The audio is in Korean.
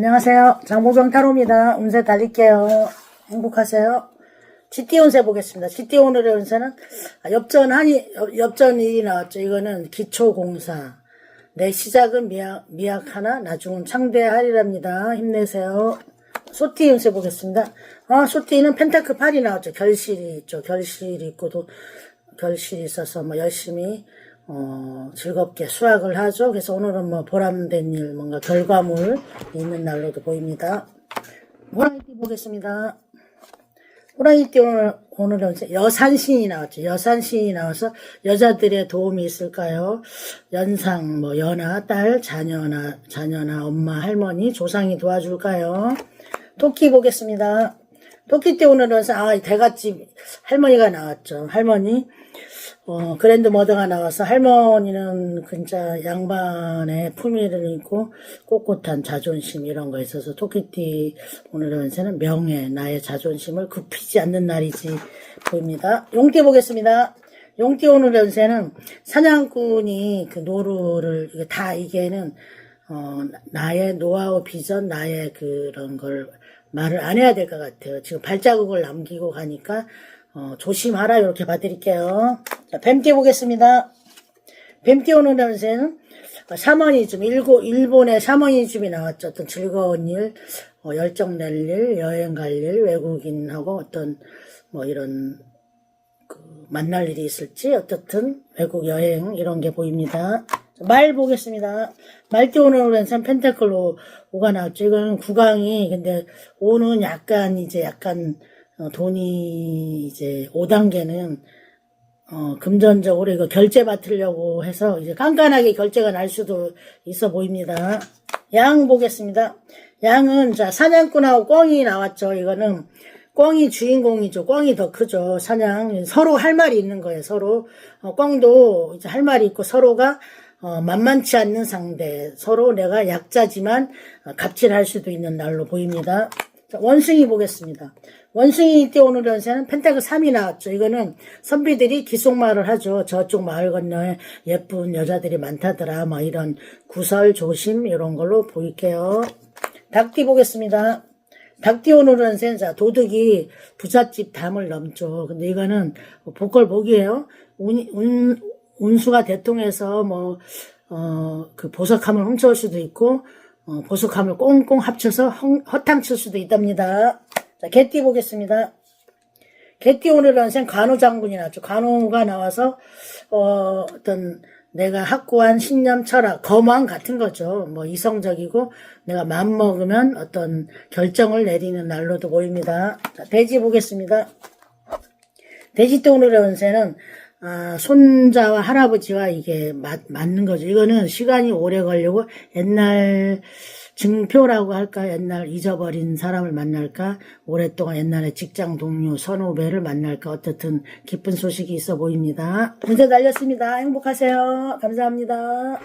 안녕하세요. 장보경 타로입니다. 운세 달릴게요. 행복하세요. GT 운세 보겠습니다. GT 오늘의 운세는 아, 엽전 한이 엽- 엽전 일이 나왔죠. 이거는 기초 공사. 내 시작은 미약, 미약하나 나중은 창대하리랍니다. 힘내세요. 소티 운세 보겠습니다. 아, 소티는 펜타크 8이 나왔죠. 결실이 있죠. 결실이 있고도 결실이 있어서 뭐 열심히 어, 즐겁게 수학을 하죠. 그래서 오늘은 뭐 보람된 일, 뭔가 결과물 있는 날로도 보입니다. 호랑이띠 보겠습니다. 호랑이띠 오늘, 오늘은 여산신이 나왔죠. 여산신이 나와서 여자들의 도움이 있을까요? 연상, 뭐, 연하, 딸, 자녀나, 자녀나, 엄마, 할머니, 조상이 도와줄까요? 토끼 보겠습니다. 토끼 때 오늘은, 아, 대갓집 할머니가 나왔죠. 할머니. 어, 그랜드 머더가 나와서 할머니는 진짜 양반의 품위를 입고 꼿꼿한 자존심 이런 거 있어서 토끼띠 오늘의 연세는 명예, 나의 자존심을 굽히지 않는 날이지 보입니다. 용띠 보겠습니다. 용띠 오늘의 연세는 사냥꾼이 그 노루를 다 이게는 어, 나의 노하우 비전, 나의 그런 걸 말을 안 해야 될 것 같아요. 지금 발자국을 남기고 가니까 어, 조심하라 이렇게 봐드릴게요. 자, 뱀띠 보겠습니다. 뱀띠 오는 연세는 샤머니즘, 일고, 일본의 샤머니즘이 나왔죠. 어떤 즐거운 일, 어, 열정 낼 일, 여행 갈 일, 외국인하고 어떤 뭐 이런 그 만날 일이 있을지 어떻든 외국 여행 이런 게 보입니다. 자, 말 보겠습니다. 말띠 오는 연세는 펜타클로 5가 나왔죠. 이거는 구강이 근데 5는 약간 이제 약간 어, 돈이 이제 5단계는 어, 금전적으로 이거 결제 받으려고 해서 이제 깐깐하게 결제가 날 수도 있어 보입니다. 양 보겠습니다. 양은 자 사냥꾼하고 꿩이 나왔죠. 이거는 꿩이 주인공이죠. 꿩이 더 크죠. 사냥 서로 할 말이 있는 거예요. 서로 어, 꿩도 이제 할 말이 있고 서로가 어, 만만치 않는 상대. 서로 내가 약자지만 어, 갑질할 수도 있는 날로 보입니다. 자, 원숭이 보겠습니다. 원숭이 때 오늘 연세는 펜타클 3이 나왔죠. 이거는 선비들이 기속말을 하죠. 저쪽 마을 건너에 예쁜 여자들이 많다더라. 뭐 이런 구설, 조심 이런 걸로 보일게요. 닭띠 보겠습니다. 닭띠 오늘 연세는 자, 도둑이 부잣집 담을 넘죠. 근데 이거는 복걸 복이에요. 운, 운, 운수가 대통해서 뭐, 어, 그 보석함을 훔쳐올 수도 있고, 어, 보석함을 꽁꽁 합쳐서 헝- 허탕칠 수도 있답니다. 자, 개띠 보겠습니다. 개띠 오늘 연생 간호 장군이 나왔죠. 간호가 나와서, 어, 어떤, 내가 확고한 신념 철학, 거망 같은 거죠. 뭐, 이성적이고, 내가 마음 먹으면 어떤 결정을 내리는 날로도 보입니다. 자, 돼지 보겠습니다. 돼지 때 오늘의 운세는 아, 손자와 할아버지와 이게 맞, 맞는 거죠. 이거는 시간이 오래 걸리고 옛날 증표라고 할까? 옛날 잊어버린 사람을 만날까? 오랫동안 옛날에 직장 동료, 선후배를 만날까? 어떻든 기쁜 소식이 있어 보입니다. 운세 달렸습니다. 행복하세요. 감사합니다.